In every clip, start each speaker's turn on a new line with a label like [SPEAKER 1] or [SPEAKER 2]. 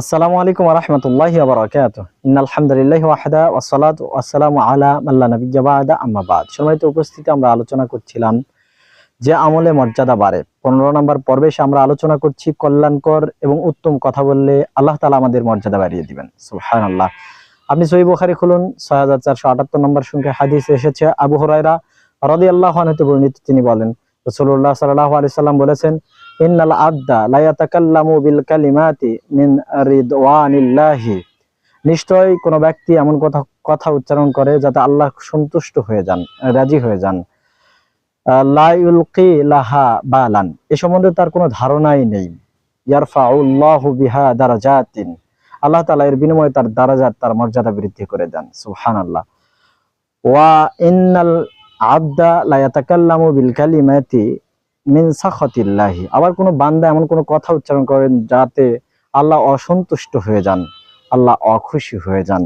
[SPEAKER 1] আসসালামু আলাইকুম রহমতুল্লাহি আবরাকাত আলহামদুলিল্লাহ ওয়াহদা ওয়াসালাত ওয়াসালামু আলা মাল্লা নবিয়্যা বাদা আম্মা বাদ। সম্মানিত উপস্থিতি আমরা আলোচনা করছিলাম যে আমলে মর্যাদা বাড়ে। পনেরো নম্বর পর্বে আমরা আলোচনা করছি কল্যাণকর এবং উত্তম কথা বললে আল্লাহ তালা আমাদের মর্যাদা বাড়িয়ে দিবেন। সুবহান আল্লাহ আপনি সহি বুখারি খুলুন, ছয় হাজার চারশো আটাত্তর নম্বর সংখ্যা হাদিস এসেছে, আবু হরাইরা রদি আল্লাহ বর্ণিত তিনি বলেন রসুল্লাহ সাল্লাহ আলি সাল্লাম বলেছেন ইন্নাল আদা লা ইয়াতাকাল্লামু বিল কালিমাতি মিন রিদওয়ানিল্লাহি। নিশ্চয় কোনো ব্যক্তি এমন কথা কথা উচ্চারণ করে যাতে আল্লাহ সন্তুষ্ট হয়ে যান রাজি হয়ে যান। আহ, লা লাহা বালান। এ সম্বন্ধে তার কোনো ধারণাই নেই। ইয়ারফাউল্লাহু বিহা দারাজাতিন। আল্লাহ তাআলা এর বিনিময়ে তার দারাজাত তার মর্যাদা বৃদ্ধি করে দেন। সুবহানাল্লাহ। ওয়া ইন্নাল আবদা লা ইয়াতাকাল্লামু বিল কালিমাতি মিন আবার কোনো বান্দা এমন কোনো কথা উচ্চারণ করেন যাতে আল্লাহ অসন্তুষ্ট হয়ে যান, আল্লাহ অখুশি হয়ে যান।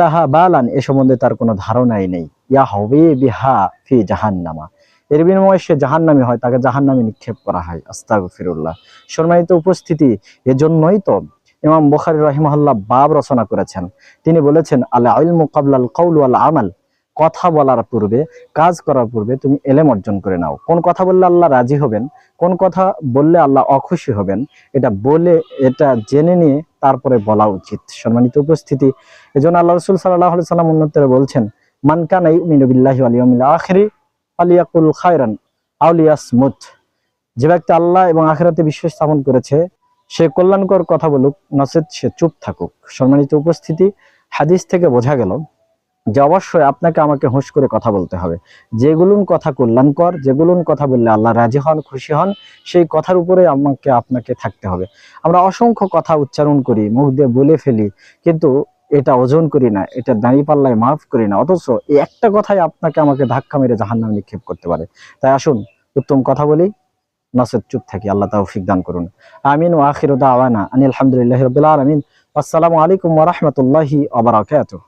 [SPEAKER 1] লাহা বালান, এ সম্বন্ধে তার কোনো ধারণাই নেই। ইয়া হবে বিহা ফি জাহান্নামা। এর বিনিময়ে সে জাহান্নামি হয়, তাকে জাহান্নামে নিক্ষেপ করা হয়। আস্তাগফিরুল্লাহ। সম্মানিত উপস্থিতি, এজন্যই তো ইমাম বুখারী রাহিমাহুল্লাহ বাব রচনা করেছেন। তিনি বলেছেন আল ইলমু কাবলাল কওল ওয়াল আমাল কথা বলার পূর্বে, কাজ করার পূর্বে তুমি এলেম অর্জন করে নাও। কোন কথা বললে আল্লাহ রাজি হবেন, কোন কথা বললে আল্লাহ অখুশি হবেন, এটা বলে, এটা জেনে নিয়ে তারপরে বলা উচিত। সম্মানিত উপস্থিতি, এজন্য আল্লাহ রসুল সাল্লাহ সাল্লাম উন্নতরে বলছেন মানকান বিল্লাহি আলিয়মিল আখরি আলিয়াকুল খায়রান আউলিয়াসমুত যে ব্যক্তি আল্লাহ এবং আখেরাতে বিশ্বাস স্থাপন করেছে, সে কল্যাণকর কথা বলুক, নচেত সে চুপ থাকুক। সম্মানিত উপস্থিতি, হাদিস থেকে বোঝা গেল যে অবশ্যই আপনাকে আমাকে হুঁশ করে কথা বলতে হবে। যেগুলোন কথা কল্যাণকর যেগুলোন কথা বললে আল্লাহ রাজি হন, খুশি হন, সেই কথার উপরে আমাকে, আপনাকে থাকতে হবে। আমরা অসংখ্য কথা উচ্চারণ করি, মুখ দিয়ে বলে ফেলি, কিন্তু এটা ওজন করি না, এটা দাঁড়িয়ে পাল্লায় মাফ করি না। অথচ এই একটা কথাই আপনাকে আমাকে ধাক্কা মেরে জাহান্নামে নিক্ষেপ করতে পারে। তাই আসুন, উত্তম কথা বলি নসেদ চুপ থাকি, আল্লাহ তৌফিক দান করুন। আমিন ও আখির দাওয়ানা আনিল আলহামদুলিল্লাহ রবিল আলমিন। আসসালামু আলাইকুম ওরহমতুল্লাহি আবরাকাতুহ